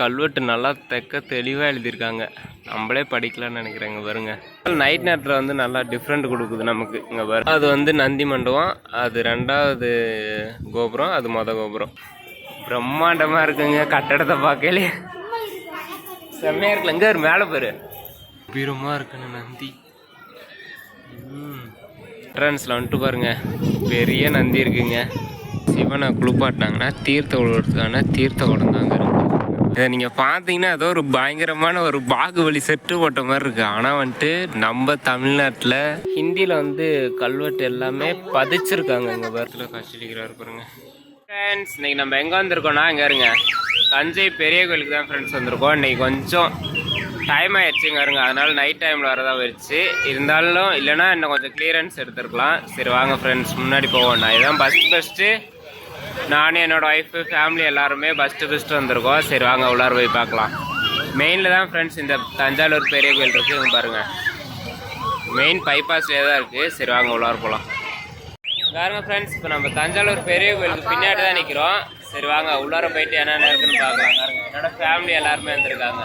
கல்வெட்டு நல்லா தெக்க தெளிவாக எழுதியிருக்காங்க. நம்மளே படிக்கலாம்னு நினைக்கிறேங்க பாருங்க. நைட் நேரத்தில் வந்து நல்லா டிஃப்ரெண்ட் கொடுக்குது நமக்கு. இங்கே வரும் அது வந்து நந்தி மண்டபம் அது ரெண்டாவது கோபுரம் அது மொத கோபுரம். பிரம்மாண்டமாக இருக்குங்க கட்டடத்தை பார்க்கலே செம்மையாக இருக்குல்ல. இங்கே ஒரு மேலே பேர். கம்பீரமாக இருக்குன்னு நந்தி. என்ட்ரன்ஸில் வந்துட்டு பாருங்க. பெரிய நந்தி இருக்குங்க. சிவனை குளிப்பாட்டினாங்கன்னா தீர்த்த விடுறதுக்கான தீர்த்த குடம் இதை நீங்கள் பார்த்தீங்கன்னா ஏதோ ஒரு பயங்கரமான ஒரு பாகுபலி செட்டு போட்ட மாதிரி இருக்கு. ஆனால் வந்துட்டு நம்ம தமிழ்நாட்டில் ஹிந்தியில் வந்து கல்வெட்டு எல்லாமே பதிச்சிருக்காங்க இங்கே பரத்தில் காட்சியளிக்கிறாரு பாருங்க. ஃப்ரெண்ட்ஸ் இன்னைக்கு நம்ம எங்கே வந்திருக்கோம்னா இங்கே இருங்க. தஞ்சை பெரிய கோயிலுக்கு தான் ஃப்ரெண்ட்ஸ் வந்திருக்கோம். இன்னைக்கு கொஞ்சம் டைம் ஆயிடுச்சுங்க இருங்க. அதனால நைட் டைமில் வரதா போயிடுச்சு. இருந்தாலும் இல்லைன்னா இன்னும் கொஞ்சம் கிளியரன்ஸ் எடுத்துருக்கலாம். சரி வாங்க ஃப்ரெண்ட்ஸ் முன்னாடி போவோம். நான் இதான் பஸ் ஃபஸ்ட்டு நானும் என்னோட ஒய்ஃபு ஃபேமிலி எல்லாருமே பஸ்ட்டு ஃபஸ்ட்டு வந்திருக்கோம். சரி வாங்க உள்ளார போய் பார்க்கலாம். மெயினில் தான் ஃப்ரெண்ட்ஸ் இந்த தஞ்சாவூர் பெரிய கோயில் இருக்குது இங்கே பாருங்கள் மெயின் பைபாஸ்லேயே தான் இருக்குது சரி வாங்க உள்ளார போகலாம் பாருங்கள் ஃப்ரெண்ட்ஸ் இப்போ நம்ம தஞ்சாவூர் பெரிய கோயிலுக்கு பின்னாடி தான் நிற்கிறோம் சரி வாங்க உள்ளார போயிட்டு என்னென்ன இருக்குன்னு பார்க்கலாம். என்னோடய என்னோட ஃபேமிலி எல்லாருமே வந்திருக்காங்க.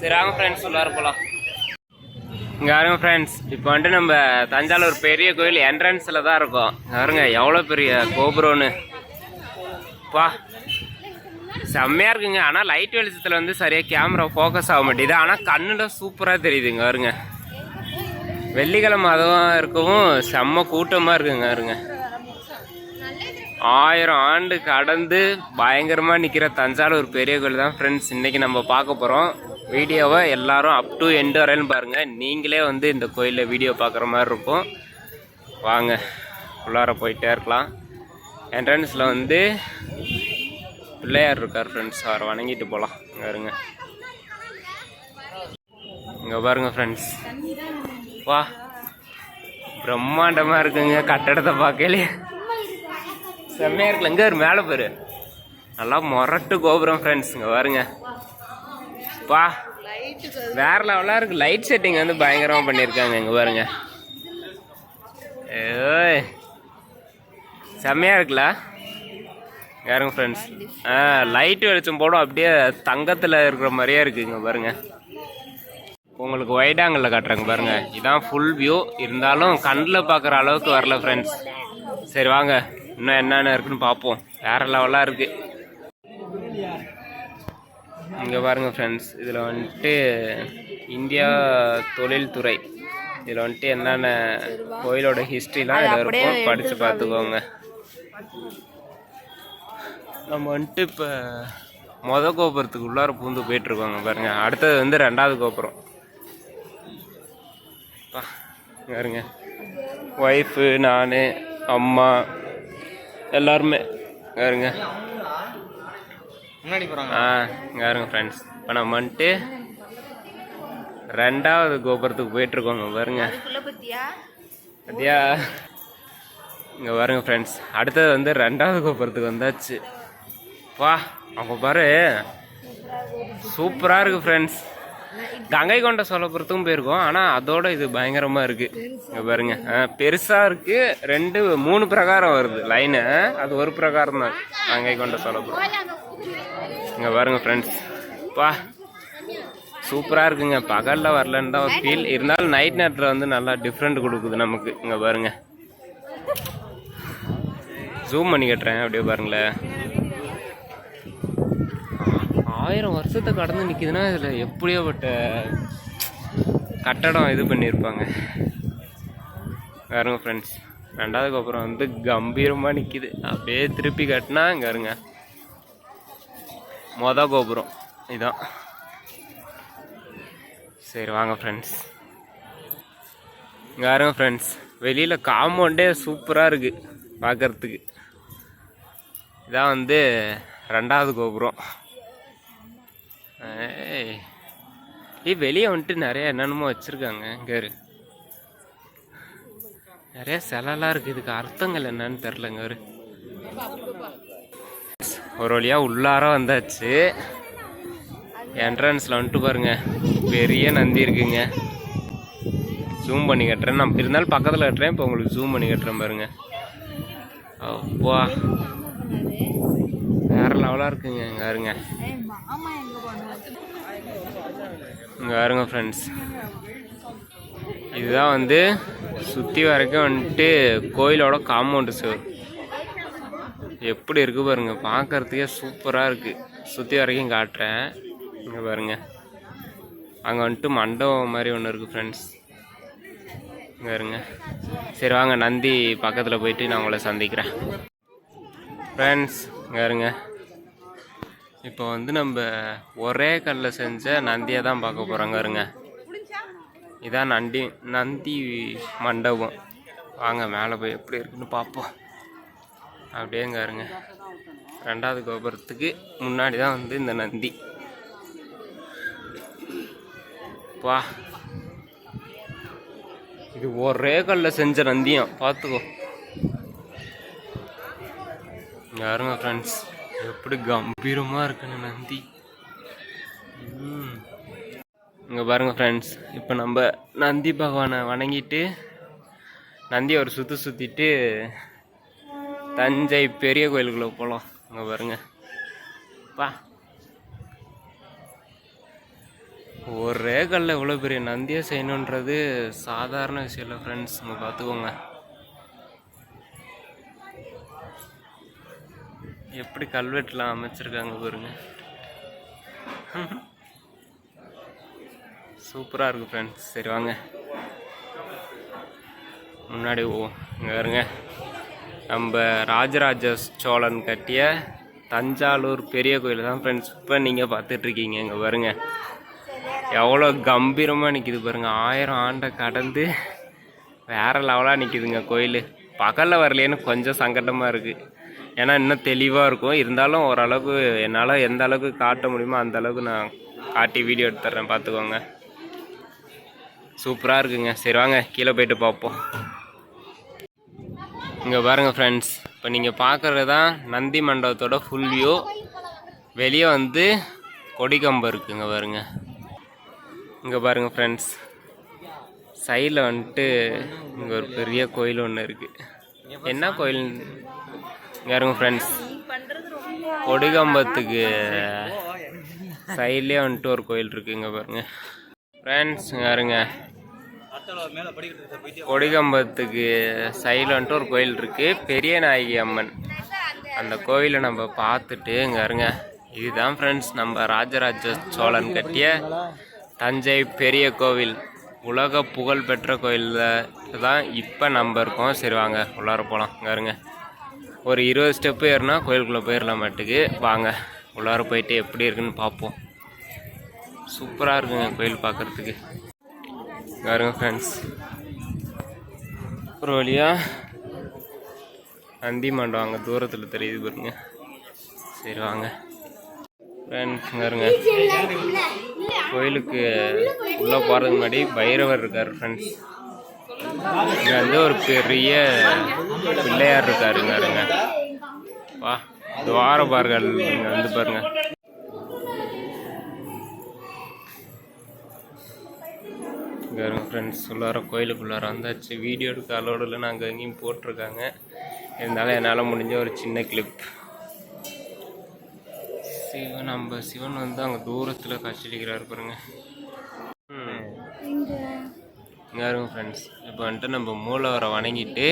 சரி வாங்க ஃப்ரெண்ட்ஸ் உள்ளார போகலாம் இங்கே பாருங்க ஃப்ரெண்ட்ஸ் இப்போ வந்துட்டு நம்ம தஞ்சாவூர் பெரிய கோயில் என்ட்ரன்ஸில் தான் இருக்கோம். இங்க பாருங்க எவ்வளோ பெரிய கோபுரம்னு. பா செம்மையாக இருக்குங்க. ஆனால் லைட் வெளிச்சத்தில் வந்து சரியாக கேமரா ஃபோக்கஸ் ஆக மாட்டேங்குது. ஆனால் கண்ணில் சூப்பராக தெரியுதுங்க வருங்க வெள்ளிக்கிழமை அதுவும் இருக்கவும் செம்ம கூட்டமாக இருக்குங்க இருங்க ஆயிரம் ஆண்டு கடந்து பயங்கரமாக நிற்கிற தஞ்சாவூர் பெரிய கோயில் தான் ஃப்ரெண்ட்ஸ் இன்றைக்கி நம்ம பார்க்க போகிறோம் வீடியோவை எல்லாரும் அப் டு எண்டு வரையிலும் பாருங்கள் நீங்களே வந்து இந்த கோயிலில் வீடியோ பார்க்குற மாதிரி இருக்கும். வாங்க உள்ளார போயிட்டே இருக்கலாம். என்ட்ரன்ஸில் வந்து பிள்ளையார் இருக்கார் ஃப்ரெண்ட்ஸ் அவரை வணங்கிட்டு போகலாம் இங்கே இருங்க. இங்கே பாருங்க ஃப்ரெண்ட்ஸ் வா. பிரம்மாண்டமாக இருக்குங்க கட்டடத்தை பார்க்கலையே செம்மையாக இருக்குல்ல. இங்கே ஒரு மேலே பேர் நல்லா மொரட்டு கோபுரம் ஃப்ரெண்ட்ஸ் இங்கே பாருங்க. பா வேற லெவலாக இருக்கு. லைட் செட்டிங் வந்து பயங்கரமாக பண்ணியிருக்காங்க இங்கே பாருங்க. ஏய். செம்மையாக இருக்குல்ல? யாருங்க ஃப்ரெண்ட்ஸ் ஆ லைட் வெளிச்சம் போடும். அப்படியே தங்கத்தில் இருக்கிற மாதிரியே இருக்குங்க பாருங்க. உங்களுக்கு ஒயிட் ஆங்கிளில் காட்டுறாங்க பாருங்க. இதான் ஃபுல் வியூ இருந்தாலும் கண்ணில் பார்க்குற அளவுக்கு வரல ஃப்ரெண்ட்ஸ் சரி வாங்க. இன்னும் என்னென்ன இருக்குன்னு பார்ப்போம். வேறு லெவலாக இருக்குது இங்கே பாருங்க ஃப்ரெண்ட்ஸ் இதில் வந்துட்டு இந்தியா தொழில்துறை. இதில் வந்துட்டு என்னென்ன கோயிலோட ஹிஸ்ட்ரிலாம் இதில் இருக்கும். படித்து பார்த்துக்கோங்க. நம்ம வந்துட்டு இப்போ மொத கோபுரத்துக்கு உள்ளார பூந்து போயிட்டுருக்கோங்க பாருங்க. அடுத்தது வந்து ரெண்டாவது கோபுரம். பாருங்க. ஒய்ஃபு நான் அம்மா எல்லாருமே. பாருங்க. முன்னாடி போறாங்க. ஆ இங்கே பாருங்க ஃப்ரெண்ட்ஸ் இப்போ நம்ம வந்துட்டு ரெண்டாவது கோபுரத்துக்கு போயிட்டுருக்கோங்க பாருங்க. அதியா இங்கே பாருங்க ஃப்ரெண்ட்ஸ் அடுத்தது வந்து ரெண்டாவது கோபுரத்துக்கு வந்தாச்சு. வா அப்போ பாரு. சூப்பராக இருக்குது ஃப்ரெண்ட்ஸ் கங்கை கொண்ட சோழபுரத்துக்கும் போயிருக்கோம். ஆனால் அதோட இது பயங்கரமாக இருக்குது இங்கே பாருங்க. பெருசாக இருக்குது ரெண்டு மூணு பிரகாரம் வருது. லைனு அது ஒரு பிரகாரம் தான். கங்கை கொண்ட சோழபுரம். இங்கே பாருங்க ஃப்ரெண்ட்ஸ் பா. சூப்பராக இருக்குங்க. பகலில் வரலன்னு தான் ஒரு ஃபீல் இருந்தாலும் நைட் நேரத்தில் வந்து நல்லா டிஃப்ரெண்ட் கொடுக்குது நமக்கு. இங்கே பாருங்க. ஜூம் பண்ணி கட்டுறேன். அப்படியே பாருங்களேன். ஆயிரம் வருஷத்தை கடந்து நிற்கிதுன்னா இதில் எப்படியோப்பட்ட கட்டடம் இது பண்ணியிருப்பாங்க. வேறுங்க ஃப்ரெண்ட்ஸ் ரெண்டாவதுக்கு அப்புறம் வந்து கம்பீரமாக நிற்கிது அப்படியே திருப்பி கட்டினா இங்கே இருங்க. மொத கோபுரம் இதான். சரி வாங்க ஃப்ரெண்ட்ஸ் இங்கே இருங்க ஃப்ரெண்ட்ஸ் வெளியில் காம்பவுண்டே சூப்பராக இருக்குது பார்க்குறதுக்கு இதான் வந்து ரெண்டாவது கோபுரம். ஏய். ஏய் வெளியே வந்துட்டு நிறைய என்னென்னமோ வச்சுருக்காங்க இங்கே இரு. நிறைய சிலைலாம் இருக்குது இதுக்கு அர்த்தங்கள் என்னன்னு தெரிலங்க ஒரு ஒரு வழியாக உள்ளார வந்தாச்சு. என்ட்ரன்ஸில் வந்துட்டு பாருங்க. பெரிய நந்தி இருக்குங்க. ஜூம் பண்ணி கட்டுறேன். நான் இருந்தாலும் பக்கத்தில் கட்டுறேன். இப்போ உங்களுக்கு ஜூம் பண்ணி கட்டுறேன் பாருங்க. அப்பா. வேற லெவலாக இருக்குங்க இங்கே இருங்க இங்கே பாருங்க ஃப்ரெண்ட்ஸ் இதுதான் வந்து சுற்றி வரைக்கும் வந்துட்டு கோயிலோட காம்பவுண்டு சுவர் எப்படி இருக்கு பாருங்க பார்க்கறதுக்கே சூப்பராக இருக்கு. சுற்றி வரைக்கும் காட்டுறேன். இங்கே பாருங்க. அங்கே வந்துட்டு மண்டபம் மாதிரி ஒன்று இருக்குது ஃப்ரெண்ட்ஸ் இங்கே இருங்க சரி வாங்க நந்தி பக்கத்தில் போயிட்டு நான் உங்களை சந்திக்கிறேன். ஃப்ரெண்ட்ஸ் இங்கே இருங்க இப்போ வந்து நம்ம ஒரே கல்லில் செஞ்ச நந்தியை தான் பார்க்க போகிறோங்க இருங்க இதான் நந்தி நந்தி மண்டபம். வாங்க மேலே போய் எப்படி இருக்குன்னு பார்ப்போம். அப்படியேங்க இருங்க ரெண்டாவது கோபுரத்துக்கு முன்னாடி தான் வந்து இந்த நந்தி. வா. இது ஒரே கல்லில் செஞ்ச நந்தியம் பார்த்துக்கோ. யாருங்க ஃப்ரெண்ட்ஸ் எப்படி கம்பீரமாக இருக்குன்னு நந்தி. இங்கே பாருங்க ஃப்ரெண்ட்ஸ் இப்போ நம்ம நந்தி பகவானை வணங்கிட்டு நந்தி ஒரு சுற்றி சுற்றிட்டு தஞ்சை பெரிய கோயிலுக்குள்ளே போகலாம் இங்கே பாருங்க. பா. ஒரே கல்லில் இவ்வளோ பெரிய நந்தியை செய்யணுன்றது சாதாரண விஷயம் இல்லை ஃப்ரெண்ட்ஸ் நம்ம பார்த்துக்கோங்க எப்படி கல்வெட்டுலாம் அமைச்சிருக்காங்க பாருங்க. சூப்பராக இருக்குது ஃப்ரெண்ட்ஸ் சரி வாங்க. முன்னாடி ஓ இங்கே வருங்க நம்ம ராஜராஜ சோழன் கட்டிய தஞ்சாவூர் பெரிய கோயில் தான் ஃப்ரெண்ட்ஸ் இப்போ நீங்கள் பார்த்துட்ருக்கீங்க இங்கே பாருங்க. எவ்வளோ கம்பீரமாக நிற்கிது பாருங்க. ஆயிரம் ஆண்டை கடந்து வேற லெவலாக நிற்கிதுங்க கோயில். பகலில் வரலையேன்னு கொஞ்சம் சங்கடமாக இருக்குது ஏன்னா இன்னும் தெளிவாக இருக்கும். இருந்தாலும் ஓரளவுக்கு என்னால் எந்த அளவுக்கு காட்ட முடியுமோ அந்த அளவுக்கு நான் காட்டி வீடியோ எடுத்துட்றேன். பார்த்துக்கோங்க. சூப்பராக இருக்குங்க. சரி வாங்க. கீழே போயிட்டு பார்ப்போம். இங்கே பாருங்கள் ஃப்ரெண்ட்ஸ் இப்போ நீங்கள் பார்க்குறது தான் நந்தி மண்டபத்தோட ஃபுல் வியூ வெளியே வந்து கொடிக்கம்பம் இருக்குங்க பாருங்க. இங்கே பாருங்கள் ஃப்ரெண்ட்ஸ் சைடில் வந்துட்டு இங்கே ஒரு பெரிய கோயில் ஒன்று இருக்குது என்ன கோயில்? யாருங்க ஃப்ரெண்ட்ஸ் கொடிகம்பத்துக்கு சைட்லேயே வந்துட்டு ஒரு கோயில் இருக்குங்க பாருங்க. ஃப்ரெண்ட்ஸ் யாருங்க கொடிகம்பத்துக்கு சைடில் வந்துட்டு ஒரு கோயில் இருக்குது பெரிய நாயகி அம்மன். அந்த கோயிலை நம்ம பார்த்துட்டு இங்கே இருங்க. இதுதான் ஃப்ரெண்ட்ஸ் நம்ம ராஜராஜ சோழன் கட்டிய தஞ்சை பெரிய கோவில். உலக புகழ் பெற்ற கோயிலில் தான் இப்போ நம்ம இருக்கோம். சரி வாங்க உள்ளார போகலாம் இங்கே இருங்க. ஒரு இருபது ஸ்டெப்பு ஏறினா கோயிலுக்குள்ளே போயிடலாம் மாட்டுக்கு வாங்க உள்ளார போயிட்டு எப்படி இருக்குன்னு பார்ப்போம். சூப்பராக இருக்குங்க கோயில் பார்க்குறதுக்கு. பாருங்க ஃப்ரெண்ட்ஸ் ஒரு வழியாக நந்தி மண்டபம் அங்கே தூரத்தில் தெரியுது பாருங்க. சரி வாங்க. ஃப்ரெண்ட்ஸ் பாருங்க. கோயிலுக்கு உள்ளே போகிறதுக்கு முன்னாடி பைரவர் இருக்கார் ஃப்ரெண்ட்ஸ் இங்கே வந்து ஒரு பெரிய பிள்ளையார் இருக்காருங்க இருங்க வா துவாரபார்கள் இங்கே வந்து பாருங்க. இங்கே இருங்க ஃப்ரெண்ட்ஸ் உள்ளார கோயிலுக்குள்ளார வந்தாச்சு. வீடியோ எடுக்க அலோடில் நாங்கள் எங்கேயும் போட்டிருக்காங்க. இருந்தாலும் என்னால் முடிஞ்ச ஒரு சின்ன கிளிப் சிவன் நம்ம சிவன் வந்து அங்கே தூரத்தில் காட்சியளிக்கிறார் பாருங்க. இங்கே ஃப்ரெண்ட்ஸ் இப்போ வந்துட்டு நம்ம மூலவரை வணங்கிட்டு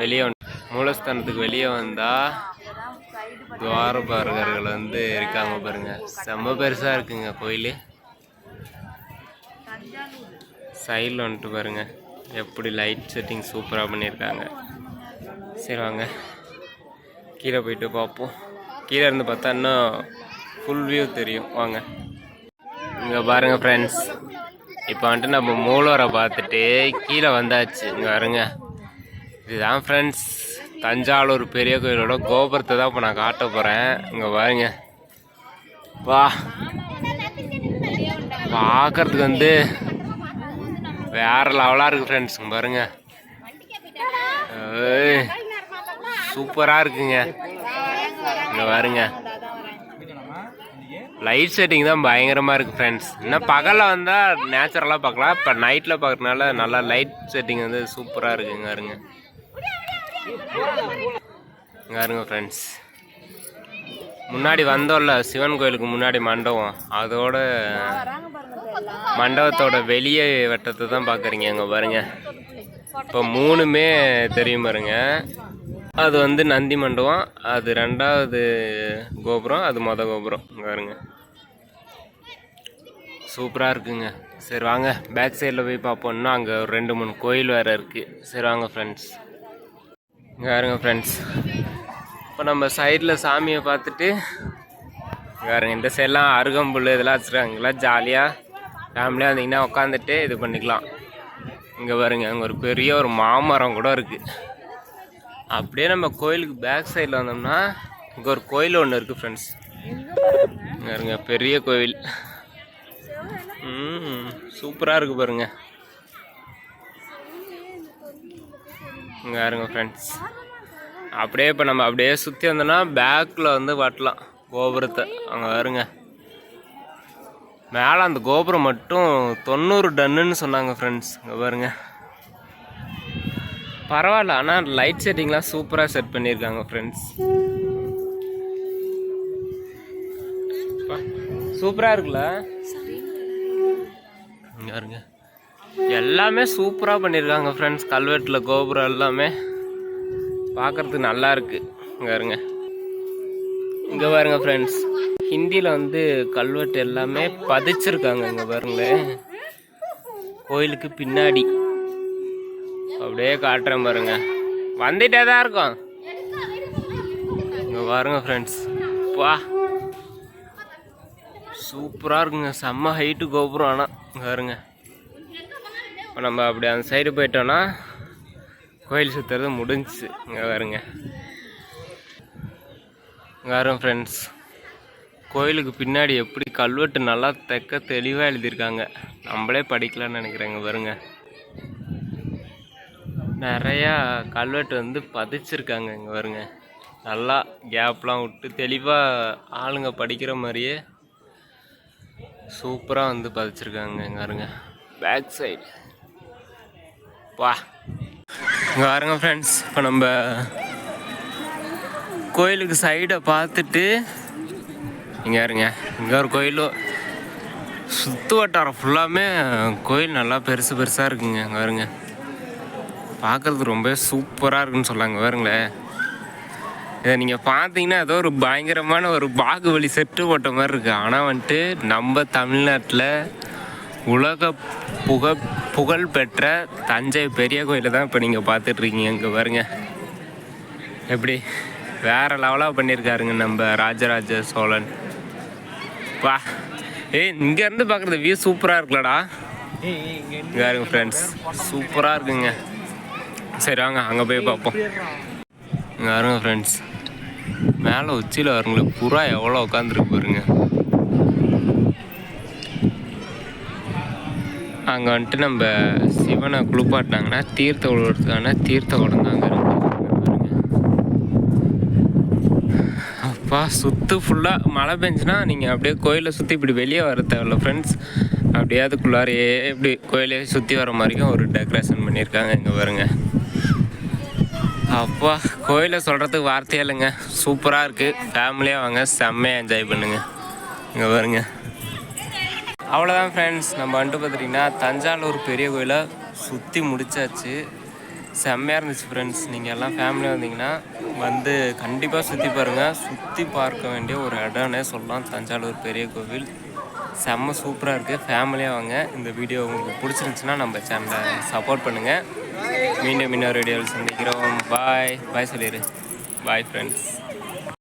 வெளியே வந்து மூலஸ்தானத்துக்கு வெளியே வந்தால் துவாரபாரகர்கள் வந்து இருக்காங்க பாருங்க. செம்ம பெருசாக இருக்குங்க கோயில். சைடில் வந்துட்டு பாருங்க. எப்படி லைட் செட்டிங் சூப்பராக பண்ணியிருக்காங்க சரி வாங்க. கீழே போயிட்டு பார்ப்போம். கீழே இருந்து பார்த்தா இன்னும் ஃபுல் வியூ தெரியும். வாங்க. இங்கே பாருங்கள் ஃப்ரெண்ட்ஸ் இப்போ வந்துட்டு நம்ம மூலவரை பார்த்துட்டு கீழே வந்தாச்சு. இங்கே பாருங்க. இதுதான் ஃப்ரெண்ட்ஸ் தஞ்சாவூர் பெரிய கோயிலோட கோபுரத்தை தான் இப்போ நான் காட்ட போகிறேன் இங்கே பாருங்க. வா. பார்க்கறதுக்கு வந்து வேற லெவலாக இருக்குது ஃப்ரெண்ட்ஸ் இங்க பாருங்க. சூப்பராக இருக்குங்க. இங்கே பாருங்க. லைட் செட்டிங் தான் பயங்கரமாக இருக்குது ஃப்ரெண்ட்ஸ் இன்னும் பகலில் வந்தால் நேச்சுரலாக பார்க்கலாம். இப்போ நைட்டில் பார்க்குறதுனால நல்லா லைட் செட்டிங் வந்து சூப்பராக இருக்குங்க இருங்க இங்கே இருங்க ஃப்ரெண்ட்ஸ் முன்னாடி வந்தோம்ல சிவன் கோயிலுக்கு முன்னாடி மண்டபம். அதோட மண்டபத்தோட வெளியே வட்டத்தை தான் பார்க்குறீங்க இங்கே பாருங்க. இப்போ மூணுமே தெரியும் பாருங்க. அது வந்து நந்தி மண்டபம் அது ரெண்டாவது கோபுரம் அது மொத கோபுரம். பாருங்க. சூப்பராக இருக்குங்க. சரி வாங்க. பேக் சைடில் போய் பார்ப்போம்னா அங்கே ஒரு ரெண்டு மூணு கோயில் வேறு இருக்குது சரி வாங்க ஃப்ரெண்ட்ஸ் இங்கே பாருங்க ஃப்ரெண்ட்ஸ் இப்போ நம்ம சைடில் சாமியை பார்த்துட்டு பாருங்க இந்த சைட்லாம் அருகம்புல் இதெல்லாம் வச்சுருக்காங்களா ஜாலியாக ஃபேமிலியாக வந்தீங்கன்னா உட்காந்துட்டு இது பண்ணிக்கலாம். இங்கே பாருங்க அங்கே ஒரு பெரிய ஒரு மாமரம் கூட இருக்குது அப்படியே நம்ம கோயிலுக்கு பேக் சைடில் வந்தோம்னா இங்கே ஒரு கோயில் ஒன்று இருக்குது ஃப்ரெண்ட்ஸ் இங்க பாருங்க பெரிய கோவில். ம் சூப்பராக இருக்குது பாருங்க. இங்கே பாருங்க ஃப்ரெண்ட்ஸ் அப்படியே இப்போ நம்ம அப்படியே சுற்றி வந்தோம்னா பேக்கில் வந்து வட்டலாம் கோபுரத்தை. அங்கே வருங்க மேலே அந்த கோபுரம் மட்டும் தொண்ணூறு டன்னுன்னு சொன்னாங்க ஃப்ரெண்ட்ஸ் இங்கே பாருங்கள் பரவாயில்ல ஆனால் லைட் செட்டிங்லாம் சூப்பராக செட் பண்ணியிருக்காங்க ஃப்ரெண்ட்ஸ் சூப்பராக இருக்குல்ல? இங்க எல்லாமே சூப்பராக பண்ணியிருக்காங்க ஃப்ரெண்ட்ஸ் கல்வெட்டில் கோபுரம் எல்லாமே பார்க்கறதுக்கு நல்லா இருக்குது இங்கே பாருங்க. இங்கே பாருங்க ஃப்ரெண்ட்ஸ் ஹிந்தியில் வந்து கல்வெட்டு எல்லாமே பதிச்சிருக்காங்க இங்கே பாருங்களேன். கோயிலுக்கு பின்னாடி. அப்படியே காட்டுறேன் பாருங்க. வந்துட்டே தான் இருக்கும். இங்கே பாருங்க ஃப்ரெண்ட்ஸ் பா. சூப்பராக இருக்குங்க. செம்ம ஹைட்டு கோபுரம் ஆனால் இங்கே பாருங்க. இப்போ நம்ம அப்படி அந்த சைடு போயிட்டோன்னா கோயில் சுற்றுறது முடிஞ்சிச்சு. இங்கே பாருங்க. இங்கே ஃப்ரெண்ட்ஸ் கோயிலுக்கு பின்னாடி எப்படி கல்வெட்டு நல்லா தெக்க தெளிவாக எழுதியிருக்காங்க. நம்மளே படிக்கலாம்னு நினைக்கிறேங்க பாருங்கள் நிறையா கல்வெட்டு வந்து பதிச்சிருக்காங்க இங்கே பாருங்க. நல்லா கேப்லாம் விட்டு தெளிவாக ஆளுங்க படிக்கிற மாதிரியே சூப்பராக வந்து பதிச்சிருக்காங்க இங்கே பாருங்க. பேக் சைடு வா இங்கே பாருங்க ஃப்ரெண்ட்ஸ் இப்போ நம்ம கோயிலுக்கு சைடை பார்த்துட்டு இங்கே இருங்க இங்கே ஒரு கோயிலும் சுற்று வட்டாரம் ஃபுல்லாமே கோயில் நல்லா பெருசு பெருசாக இருக்குங்க இங்கே வருங்க பார்க்குறது ரொம்ப சூப்பராக இருக்குன்னு சொல்லாங்க பாருங்களேன். இதை நீங்கள் பார்த்தீங்கன்னா ஏதோ ஒரு பயங்கரமான ஒரு பாகுபலி செட்டு போட்ட மாதிரி இருக்குது ஆனால் வந்துட்டு நம்ம தமிழ்நாட்டில் உலக புக புகழ் பெற்ற தஞ்சை பெரிய கோயிலை தான் இப்போ நீங்கள் பார்த்துட்ருக்கீங்க இங்கே பாருங்க. எப்படி? வேற லெவலாக பண்ணியிருக்காருங்க நம்ம ராஜராஜ சோழன். வா. ஏய் இங்கேருந்து பார்க்குறது வியூ சூப்பராக இருக்குல்லடா. இங்கே பாருங்க ஃப்ரெண்ட்ஸ் சூப்பராக இருக்குங்க. சரி வாங்க அங்கே போய் பார்ப்போம். இங்கே வருங்க ஃப்ரெண்ட்ஸ் மேலே உச்சியில் வருங்களே புறா எவ்வளோ உட்காந்துருக்கு பாருங்க. அங்கே வந்துட்டு நம்ம சிவனை குளிப்பாட்டினாங்கன்னா தீர்த்த விடுறதுக்கான தீர்த்த குடம் தாங்க அப்பா சுற்று ஃபுல்லாக மழை பெஞ்சுன்னா நீங்கள் அப்படியே கோயிலை சுற்றி இப்படி வெளியே வர தேவையில்ல ஃப்ரெண்ட்ஸ் அப்படியே அதுக்குள்ளாரையே இப்படி கோயிலே சுற்றி வர மாதிரியும் ஒரு டெக்கரேஷன் பண்ணியிருக்காங்க இங்கே பாருங்கள் அப்பா கோயிலை சொல்கிறதுக்கு வார்த்தையே இல்லைங்க. சூப்பராக இருக்குது ஃபேமிலியாக வாங்க. செம்மையாக என்ஜாய் பண்ணுங்க. இங்கே பாருங்க. அவ்வளோதான் ஃப்ரெண்ட்ஸ் நம்ம வந்துட்டு பார்த்துட்டிங்கன்னா தஞ்சாவூர் பெரிய கோயிலை சுற்றி முடிச்சாச்சு. செம்மையாக இருந்துச்சு ஃப்ரெண்ட்ஸ் நீங்கள் எல்லாம் ஃபேமிலியாக வந்தீங்கன்னா வந்து கண்டிப்பாக சுற்றி பாருங்கள் சுற்றி பார்க்க வேண்டிய ஒரு இடம்னே சொல்லலாம். தஞ்சாவூர் பெரிய கோவில் செம்ம சூப்பராக இருக்குது ஃபேமிலியாக வாங்க. இந்த வீடியோ உங்களுக்கு பிடிச்சிருந்துச்சின்னா நம்ம சேனலை சப்போர்ட் பண்ணுங்கள் மீண்டும் இன்னொரு வீடியோவில் சந்திக்கிறோம். பாய் பாய் சொல்லிடு பாய் ஃப்ரெண்ட்ஸ்